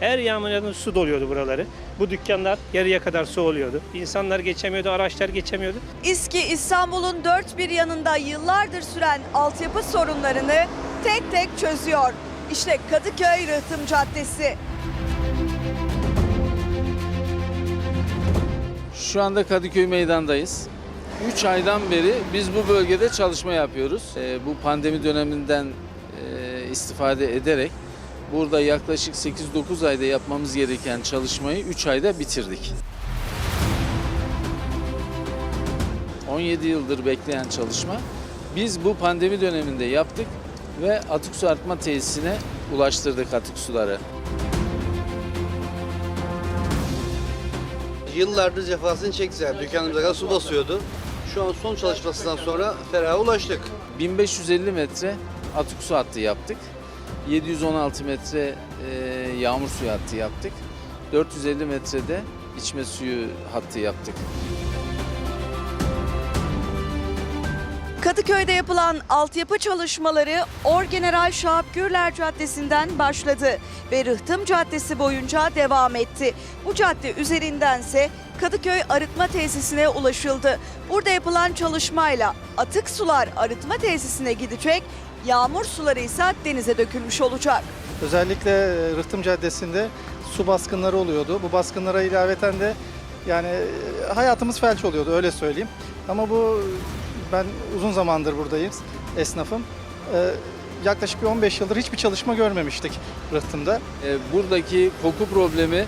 Her yağmur yağdığında su doluyordu buraları. Bu dükkanlar yarıya kadar su oluyordu. İnsanlar geçemiyordu, araçlar geçemiyordu. İSKİ İstanbul'un dört bir yanında yıllardır süren altyapı sorunlarını tek tek çözüyor. İşte Kadıköy Rıhtım Caddesi. Şu anda Kadıköy Meydan'dayız. 3 aydan beri biz bu bölgede çalışma yapıyoruz. Ee, bu pandemi döneminden e, istifade ederek burada yaklaşık 8-9 ayda yapmamız gereken çalışmayı 3 ayda bitirdik. 17 yıldır bekleyen çalışma biz bu pandemi döneminde yaptık ve atık su arıtma tesisine ulaştırdık atık suları. Yıllardır cefasını çekti. Dükkanımıza kadar su basıyordu. Şu an son çalışmasından sonra feraha ulaştık. 1550 metre atık su hattı yaptık. 716 metre e, yağmur suyu hattı yaptık. 450 metrede içme suyu hattı yaptık. Kadıköy'de yapılan altyapı çalışmaları Orgeneral Şahap Gürler Caddesi'nden başladı ve Rıhtım Caddesi boyunca devam etti. Bu cadde üzerindense Kadıköy Arıtma Tesisine ulaşıldı. Burada yapılan çalışmayla atık sular arıtma tesisine gidecek, yağmur suları ise denize dökülmüş olacak. Özellikle e, Rıhtım Caddesi'nde su baskınları oluyordu. Bu baskınlara ilaveten de yani e, hayatımız felç oluyordu öyle söyleyeyim. Ama bu ben uzun zamandır buradayım esnafım. E, Yaklaşık bir 15 yıldır hiçbir çalışma görmemiştik Rıhtım'da. E, buradaki koku problemi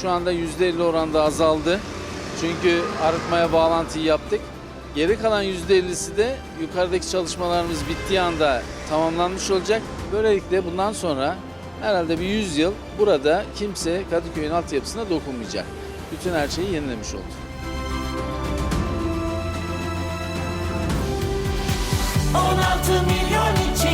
şu anda %50 oranda azaldı. Çünkü arıtmaya bağlantıyı yaptık. Geri kalan %50'si de yukarıdaki çalışmalarımız bittiği anda tamamlanmış olacak. Böylelikle bundan sonra herhalde bir 100 yıl burada kimse Kadıköy'ün altyapısına dokunmayacak. Bütün her şeyi yenilemiş olduk. 16 milyon için